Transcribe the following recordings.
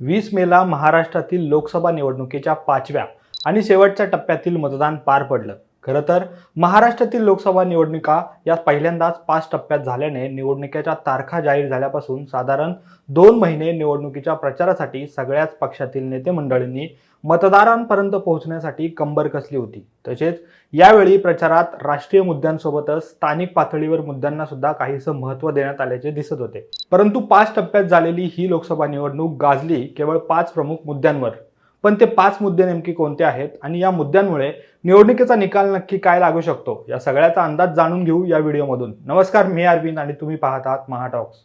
वीस मेला महाराष्ट्रातील लोकसभा निवडणुकीच्या पाचव्या आणि शेवटच्या टप्प्यातील मतदान पार पडलं. खरं तर महाराष्ट्रातील लोकसभा निवडणुका या पहिल्यांदाच पाच टप्प्यात झाल्याने निवडणुकीच्या तारखा जाहीर झाल्यापासून साधारण दोन महिने निवडणुकीच्या प्रचारासाठी सगळ्याच पक्षातील नेते मंडळींनी मतदारांपर्यंत पोहोचण्यासाठी कंबर कसली होती. तसेच यावेळी प्रचारात राष्ट्रीय मुद्द्यांसोबतच स्थानिक पातळीवर मुद्द्यांना सुद्धा काहीसं महत्त्व देण्यात आल्याचे दिसत होते. परंतु पाच टप्प्यात झालेली ही लोकसभा निवडणूक गाजली केवळ पाच प्रमुख मुद्द्यांवर. पण ते पाच मुद्दे नेमके कोणते आहेत आणि या मुद्द्यांमुळे निवडणुकीचा निकाल नक्की काय लागू शकतो या सगळ्याचा अंदाज जाणून घेऊ या व्हिडिओमधून. नमस्कार मी अरविंद आणि तुम्ही पाहत आहात महाटॉक्स.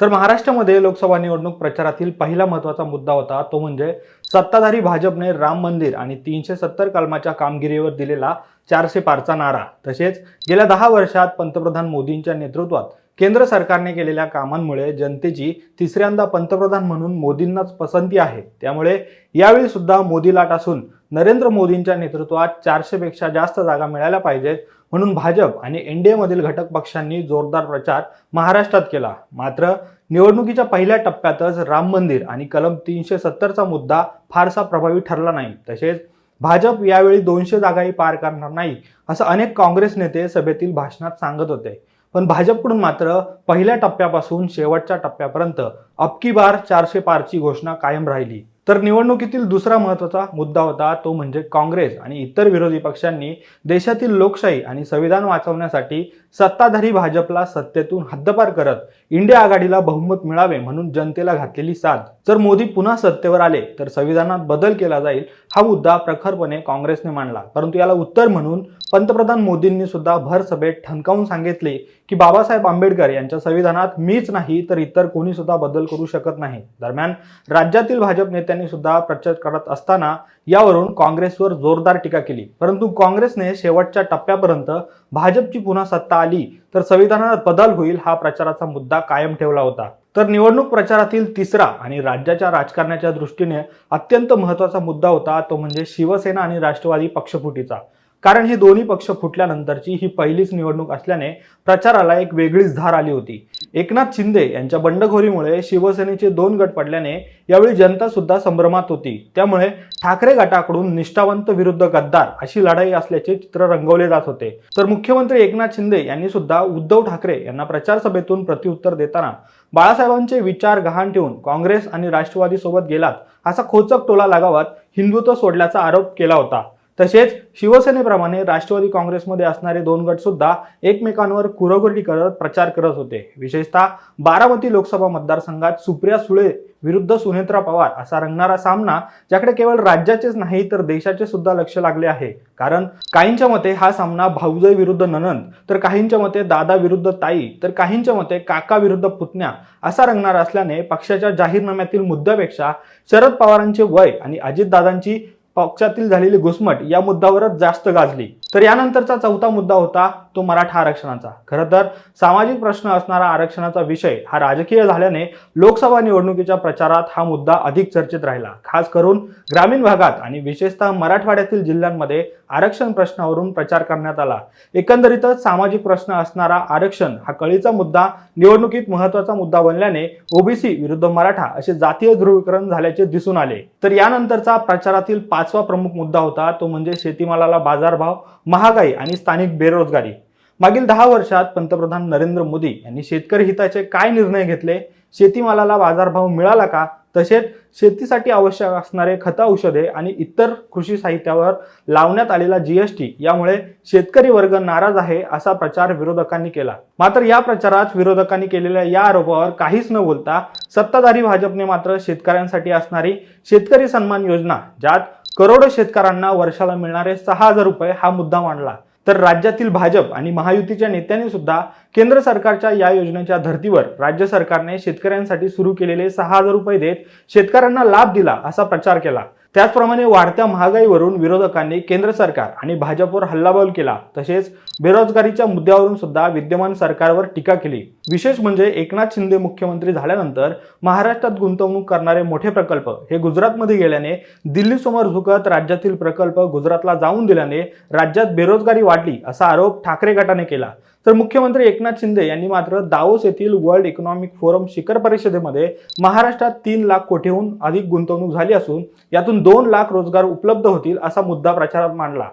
तर महाराष्ट्रामध्ये लोकसभा निवडणूक प्रचारातील पहिला महत्त्वाचा मुद्दा होता तो म्हणजे सत्ताधारी भाजपने राम मंदिर आणि तीनशे सत्तर कलमाच्या कामगिरीवर दिलेला चारशे पारचा नारा. तसेच गेल्या दहा वर्षात पंतप्रधान मोदींच्या नेतृत्वात केंद्र सरकारने केलेल्या कामांमुळे जनतेची तिसऱ्यांदा पंतप्रधान म्हणून मोदींनाच पसंती आहे. त्यामुळे यावेळी सुद्धा मोदी लाट असून नरेंद्र मोदींच्या नेतृत्वात चारशेपेक्षा जास्त जागा मिळाल्या पाहिजेत म्हणून भाजप आणि एनडीएमधील घटक पक्षांनी जोरदार प्रचार महाराष्ट्रात केला. मात्र निवडणुकीच्या पहिल्या टप्प्यातच राम मंदिर आणि कलम तीनशे सत्तरचा मुद्दा फारसा प्रभावी ठरला नाही. तसेच भाजप यावेळी दोनशे जागाही पार करणार नाही असं अनेक काँग्रेस नेते सभेतील भाषणात सांगत होते. पण भाजपकडून मात्र पहिल्या टप्प्यापासून शेवटच्या टप्प्यापर्यंत अबकी बार चारशे पारची घोषणा कायम राहिली. तर निवडणुकीतील दुसरा महत्त्वाचा मुद्दा होता तो म्हणजे काँग्रेस आणि इतर विरोधी पक्षांनी देशातील लोकशाही आणि संविधान वाचवण्यासाठी सत्ताधारी भाजपला सत्तेतून हद्दपार करत इंडिया आघाडीला बहुमत मिळावे म्हणून जनतेला घातलेली साथ जर मोदी पुन्हा सत्तेवर आले तर संविधानात बदल केला जाईल हा मुद्दा प्रखरपणे काँग्रेसने मांडला. परंतु याला उत्तर म्हणून पंतप्रधान मोदींनी सुद्धा भर सभेत ठणकावून सांगितले की बाबासाहेब आंबेडकर यांच्या संविधानात मीच नाही तर इतर कोणी सुद्धा बदल करू शकत नाही. दरम्यान राज्यातील भाजप नेत्यांनी सुद्धा प्रचार करत असताना यावरून काँग्रेसवर जोरदार टीका केली. परंतु काँग्रेसने शेवटच्या टप्प्यापर्यंत भाजपची पुन्हा सत्ता आली तर संविधानात बदल होईल हा प्रचाराचा मुद्दा कायम ठेवला होता. तर निवडणूक प्रचारातील तिसरा आणि राज्याच्या राजकारणाच्या दृष्टीने अत्यंत महत्त्वाचा मुद्दा होता तो म्हणजे शिवसेना आणि राष्ट्रवादी पक्षफुटीचा. कारण हे दोन्ही पक्ष फुटल्यानंतरची ही पहिलीच निवडणूक असल्याने प्रचाराला एक वेगळीच धार आली होती. एकनाथ शिंदे यांच्या बंडखोरीमुळे शिवसेनेचे दोन गट पडल्याने यावेळी जनता सुद्धा संभ्रमात होती. त्यामुळे ठाकरे गटाकडून निष्ठावंत विरुद्ध गद्दार अशी लढाई असल्याचे चित्र रंगवले जात होते. तर मुख्यमंत्री एकनाथ शिंदे यांनी सुद्धा उद्धव ठाकरे यांना प्रचार सभेतून प्रत्युत्तर देताना बाळासाहेबांचे विचार गहाण ठेवून काँग्रेस आणि राष्ट्रवादी सोबत गेलात असा खोचक टोला लगावत हिंदुत्व सोडल्याचा आरोप केला होता. तसेच शिवसेनेप्रमाणे राष्ट्रवादी काँग्रेसमध्ये असणारे दोन गट सुद्धा एकमेकांवर कुरगुरडी करत प्रचार करत होते. विशेषतः बारामती लोकसभा मतदारसंघात सुप्रिया सुळे विरुद्ध सुनेत्रा पवार असा रंगणारा सामना ज्याकडे केवळ राज्याचेच नाही तर देशाचे सुद्धा लक्ष लागले आहे. कारण काहींच्या मते हा सामना भाऊजय विरुद्ध ननंद तर काहींच्या मते दादा विरुद्ध ताई तर काहींच्या मते काका विरुद्ध पुतण्या असा रंगणार असल्याने पक्षाच्या जाहीरनाम्यातील मुद्द्यापेक्षा शरद पवारांचे वय आणि अजितदादांची पक्षातील झालेली घुसमट या मुद्द्यावरच जास्त गाजली. तर यानंतरचा चौथा मुद्दा होता तो मराठा आरक्षणाचा. खरं तर सामाजिक प्रश्न असणारा आरक्षणाचा विषय हा राजकीय झाल्याने लोकसभा निवडणुकीच्या प्रचारात हा मुद्दा अधिक चर्चेत राहिला. खास करून ग्रामीण भागात आणि विशेषतः मराठवाड्यातील जिल्ह्यांमध्ये आरक्षण प्रश्नावरून प्रचार करण्यात आला. एकंदरीतच सामाजिक प्रश्न असणारा आरक्षण हा कळीचा मुद्दा निवडणुकीत महत्त्वाचा मुद्दा बनल्याने ओबीसी विरुद्ध मराठा असे जातीय ध्रुवीकरण झाल्याचे दिसून आले. तर यानंतरचा प्रचारातील पाचवा प्रमुख मुद्दा होता तो म्हणजे शेतीमालाला बाजारभाव महागाई आणि स्थानिक बेरोजगारी. मागील दहा वर्षात पंतप्रधान नरेंद्र मोदी यांनी शेतकरी हिताचे काय निर्णय घेतले? शेतीमालाला बाजारभाव मिळाला का? तसेच शेतीसाठी आवश्यक असणारे खत औषधे आणि इतर कृषी साहित्यावर लावण्यात आलेला जीएसटी यामुळे शेतकरी वर्ग नाराज आहे असा प्रचार विरोधकांनी केला. मात्र या प्रचारात विरोधकांनी केलेल्या या आरोपावर काहीच न बोलता सत्ताधारी भाजपने मात्र शेतकऱ्यांसाठी असणारी शेतकरी सन्मान योजना ज्यात करोडो शेतकऱ्यांना वर्षाला मिळणारे सहा हजार रुपये हा मुद्दा मांडला. तर राज्यातील भाजप आणि महायुतीच्या नेत्यांनी सुद्धा केंद्र सरकारच्या या योजनेच्या धर्तीवर राज्य सरकारने शेतकऱ्यांसाठी सुरू केलेले सहा हजार रुपये देत शेतकऱ्यांना लाभ दिला असा प्रचार केला. त्याचप्रमाणे वाढत्या महागाईवरून विरोधकांनी केंद्र सरकार आणि भाजपवर हल्लाबोल केला. तसेच बेरोजगारीच्या मुद्द्यावरून सुद्धा विद्यमान सरकारवर टीका केली. विशेष म्हणजे एकनाथ शिंदे मुख्यमंत्री झाल्यानंतर महाराष्ट्रात गुंतवणूक करणारे मोठे प्रकल्प हे गुजरातमध्ये गेल्याने दिल्लीसमोर झुकत राज्यातील प्रकल्प गुजरातला जाऊन दिल्याने राज्यात बेरोजगारी वाढली असा आरोप ठाकरे गटाने केला. तर मुख्यमंत्री एकनाथ शिंदे यांनी मात्र दावोस येथील वर्ल्ड इकॉनॉमिक फोरम शिखर परिषदेमध्ये महाराष्ट्रात तीन लाख कोटीहून अधिक गुंतवणूक झाली असून यातून दोन लाख रोजगार उपलब्ध होतील असा मुद्दा प्रचारात मांडला.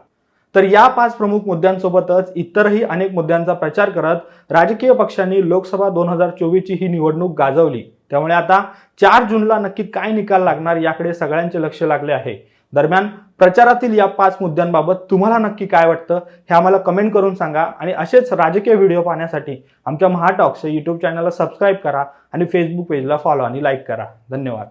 तर या पाच प्रमुख मुद्द्यांसोबतच इतरही अनेक मुद्द्यांचा प्रचार करत राजकीय पक्षांनी लोकसभा दोन हजार चोवीसची ही निवडणूक गाजवली. त्यामुळे आता चार जूनला नक्की काय निकाल लागणार याकडे सगळ्यांचे लक्ष लागले आहे. दरम्यान प्रचारातील या पाच मुद्द्यांबाबत तुम्हाला नक्की काय वाटतं हे आम्हाला कमेंट करून सांगा. आणि असेच राजकीय व्हिडिओ पाहण्यासाठी आमच्या महाटॉक्स या यूट्यूब चॅनलला सबस्क्राईब करा आणि फेसबुक पेजला फॉलो आणि लाईक करा. धन्यवाद.